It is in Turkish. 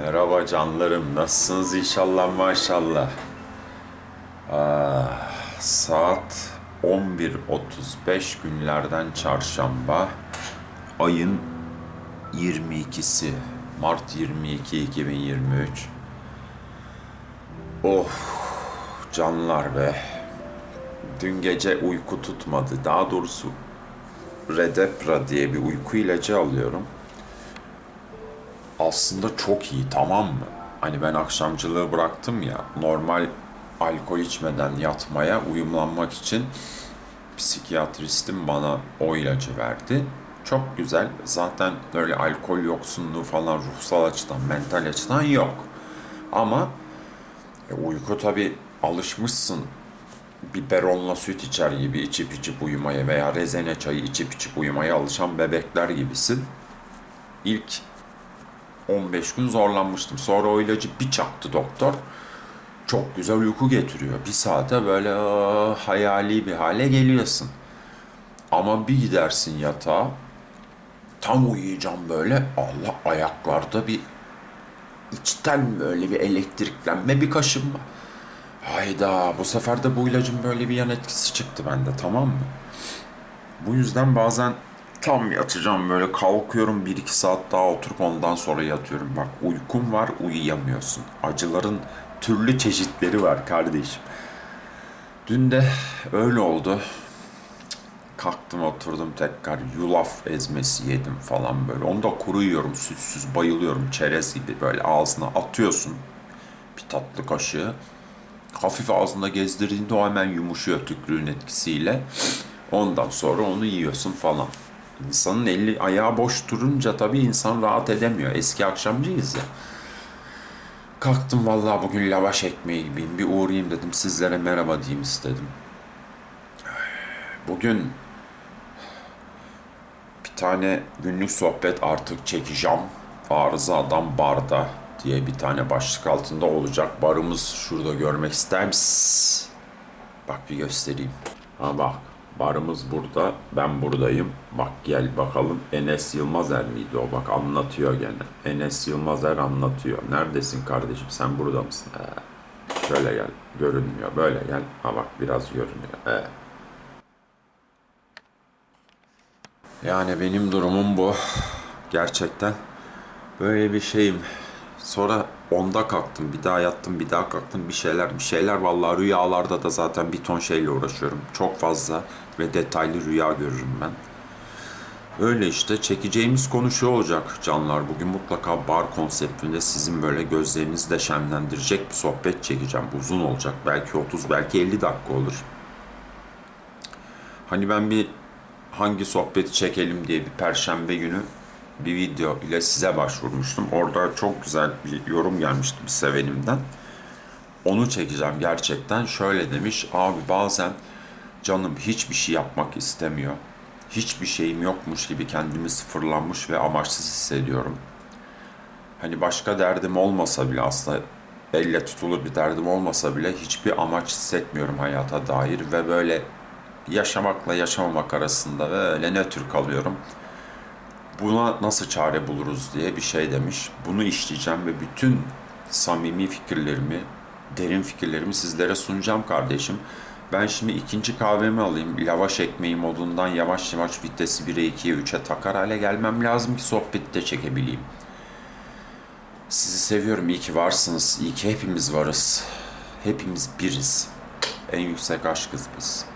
Merhaba canlarım, nasılsınız inşallah maşallah. Ah, saat 11.35 günlerden çarşamba, ayın 22'si, Mart 22 2023. Of, canlar be. Dün gece uyku tutmadı. Daha doğrusu Redepra diye bir uyku ilacı alıyorum aslında çok iyi tamam mı? Hani ben akşamcılığı bıraktım ya normal alkol içmeden yatmaya uyumlanmak için psikiyatristim bana o ilacı verdi. Çok güzel. Zaten öyle alkol yoksunluğu falan ruhsal açıdan, mental açıdan yok. Ama e, uyku tabi alışmışsın biberonla süt içer gibi içip içip uyumaya veya rezene çayı içip içip uyumaya alışan bebekler gibisin. İlk 15 gün zorlanmıştım. Sonra o ilacı bir çaktı doktor. Çok güzel uyku getiriyor. Bir saate böyle hayali bir hale geliyorsun. Ama bir gidersin yatağa, tam uyuyacağım böyle, Allah ayaklarda bir içten böyle bir elektriklenme bir kaşınma. Hayda bu sefer de bu ilacın böyle bir yan etkisi çıktı bende tamam mı? Bu yüzden bazen tam yatacağım böyle kalkıyorum bir iki saat daha oturup ondan sonra yatıyorum. Bak uykum var uyuyamıyorsun. Acıların türlü çeşitleri var kardeşim. Dün de öyle oldu. Kalktım oturdum tekrar yulaf ezmesi yedim falan böyle. Onu da kuru yiyorum sütsüz bayılıyorum çerez gibi böyle ağzına atıyorsun bir tatlı kaşığı. Hafif ağzında gezdirdiğinde o hemen yumuşuyor tükrüğün etkisiyle. Ondan sonra onu yiyorsun falan. İnsanın eli ayağı boş durunca tabii insan rahat edemiyor. Eski akşamcıyız ya. Kalktım vallahi bugün lavaş ekmeği gibiyim. Bir uğrayayım dedim. Sizlere merhaba diyeyim istedim. Bugün bir tane günlük sohbet artık çekeceğim. Arıza Adam Barda diye bir tane başlık altında olacak. Barımız şurada görmek ister misiniz? Bak bir göstereyim. Ha bak. Barımız burada. Ben buradayım. Bak gel bakalım. Enes Yılmazer miydi o? Bak anlatıyor gene. Enes Yılmazer anlatıyor. Neredesin kardeşim? Sen burada mısın? Ee, şöyle gel. Görünmüyor. Böyle gel. Ha bak biraz görünüyor. Ee. Yani benim durumum bu. Gerçekten böyle bir şeyim. Sonra onda kalktım, bir daha yattım, bir daha kalktım, bir şeyler, bir şeyler. Vallahi rüyalarda da zaten bir ton şeyle uğraşıyorum. Çok fazla ve detaylı rüya görürüm ben. Öyle işte çekeceğimiz konu şu olacak canlar. Bugün mutlaka bar konseptinde sizin böyle gözlerinizi de şenlendirecek bir sohbet çekeceğim. Uzun olacak. Belki 30, belki 50 dakika olur. Hani ben bir hangi sohbeti çekelim diye bir perşembe günü bir video ile size başvurmuştum. Orada çok güzel bir yorum gelmişti bir sevenimden. Onu çekeceğim gerçekten. Şöyle demiş, abi bazen canım hiçbir şey yapmak istemiyor. Hiçbir şeyim yokmuş gibi kendimi sıfırlanmış ve amaçsız hissediyorum. Hani başka derdim olmasa bile aslında elle tutulur bir derdim olmasa bile hiçbir amaç hissetmiyorum hayata dair ve böyle yaşamakla yaşamamak arasında böyle nötr kalıyorum. Buna nasıl çare buluruz diye bir şey demiş. Bunu işleyeceğim ve bütün samimi fikirlerimi, derin fikirlerimi sizlere sunacağım kardeşim. Ben şimdi ikinci kahvemi alayım. Lavaş ekmeği modundan yavaş yavaş vitesi 1'e 2'ye 3'e takar hale gelmem lazım ki sohbeti de çekebileyim. Sizi seviyorum. İyi ki varsınız. İyi ki hepimiz varız. Hepimiz biriz. En yüksek aşkız biz.